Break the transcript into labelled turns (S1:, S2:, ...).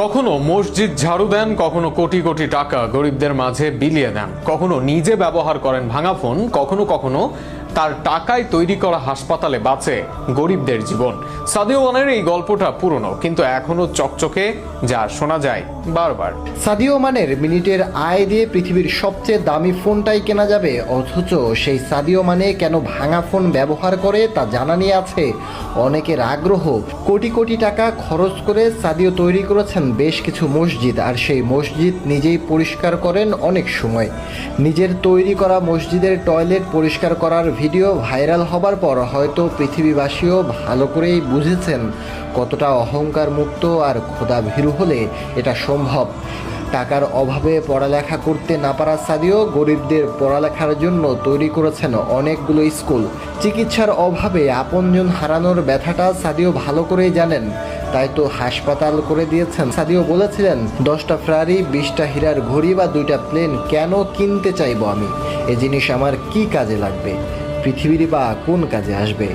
S1: কখনো মসজিদ ঝাড়ু দেন, কখনো কোটি কোটি টাকা গরিবদের মাঝে বিলিয়ে দেন। কখনো নিজে ব্যবহার করেন ভাঙা ফোন, কখনো কখনো তার টাকায় তৈরি করা হাসপাতালে বাঁচে গরিবদের জীবন। সাদিও ওয়ানের এই গল্পটা পুরনো, কিন্তু এখনও চকচকে, যা শোনা যায় বারবার।
S2: সাদিও মানের মিনিটের আয় দিয়ে পৃথিবীর সবচেয়ে দামি ফোনটাই কেনা যাবে, অথচ সেই সাদিও মানে কেন ভাঙা ফোন ব্যবহার করে তা জানা নিয়ে আছে অনেকের আগ্রহ। কোটি কোটি টাকা খরচ করে সাদিও তৈরি করেছেন বেশ কিছু মসজিদ, আর সেই মসজিদ নিজেই পরিষ্কার করেন অনেক সময়। নিজের তৈরি করা মসজিদের টয়লেট পরিষ্কার করার ভিডিও ভাইরাল হবার পর হয়তো পৃথিবীবাসীও ভালো করেই বুঝেছেন কতটা অহংকার মুক্ত আর খোদা ভীরু হলে এটা সম্ভব। টাকার অভাবে পড়ালেখা করতে না পারা সাদিও গরিবদের পড়ালেখার জন্য তৈরি করেছেন অনেকগুলো স্কুল। চিকিৎসার অভাবে আপনজন হারানোর ব্যথাটা সাদিও ভালো করেই জানেন, তাই তো হাসপাতাল করে দিয়েছেন। সাদিও বলেছিলেন, দশটা ফ্রারি বিশটা হীরার ঘড়ি বা দুইটা প্লেন কেন কিনতে চাইব আমি? এ জিনিস আমার কি কাজে লাগবে? পৃথিবীরই বা কোন কাজে আসবে?